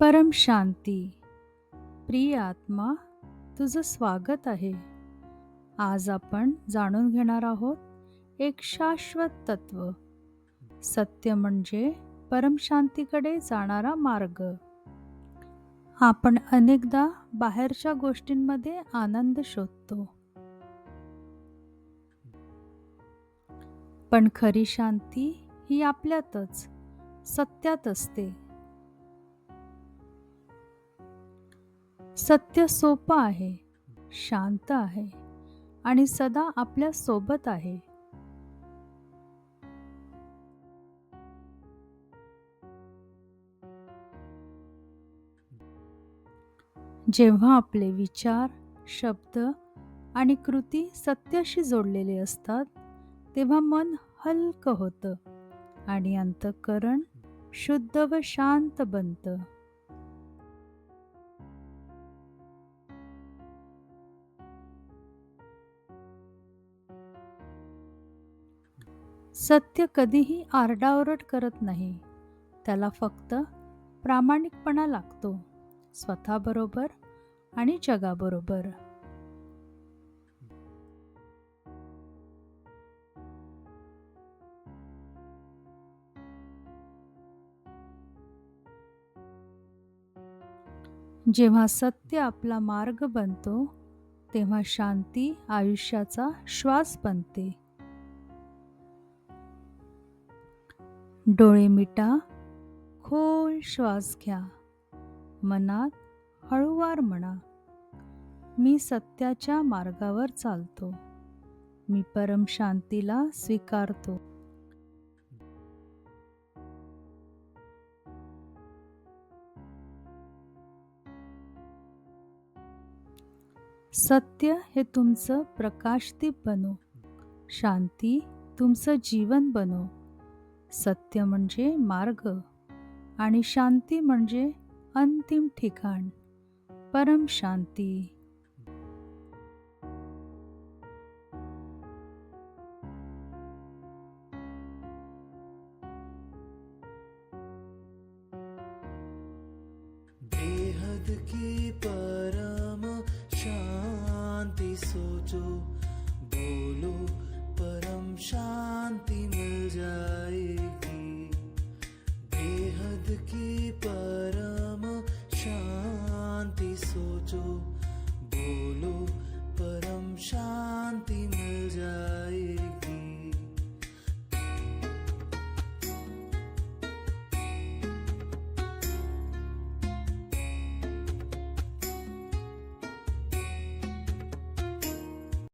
परम शांती. प्रिय आत्मा तुझं स्वागत आहे. आज आपण जाणून घेणार आहोत एक शाश्वत तत्व. सत्य म्हणजे परमशांतीकडे जाणारा मार्ग. आपण अनेकदा बाहेरच्या गोष्टींमध्ये आनंद शोधतो. पण खरी शांती ही आपल्यातच सत्यात असते. सत्य सोपं आहे शांत आहे आणि सदा आपल्यासोबत आहे. जेव्हा आपले विचार शब्द आणि कृती सत्याशी जोडलेले असतात तेव्हा मन हलकं होतं आणि अंतःकरण शुद्ध व शांत बनतं. सत्य कधीही आरडाओरड करत नाही. त्याला फक्त प्रामाणिकपणा लागतो. स्वतःबरोबर आणि जगाबरोबर. जेव्हा सत्य आपला मार्ग बनतो तेव्हा शांती आयुष्याचा श्वास बनते. डोळे मिटा खोल श्वास घ्या. मनात हळूवार म्हणा मी सत्याच्या मार्गावर चालतो. मी परम शांतीला स्वीकारतो. सत्य हे तुमचं प्रकाशदीप बनो. शांती तुमचं जीवन बनो. सत्य म्हणजे मार्ग आणि शांती म्हणजे अंतिम ठिकाण. परम शांती. बेहद की परम शांति सोचो बोलो परम शांति मिल जाएगी की परम शांति सोचो बोलो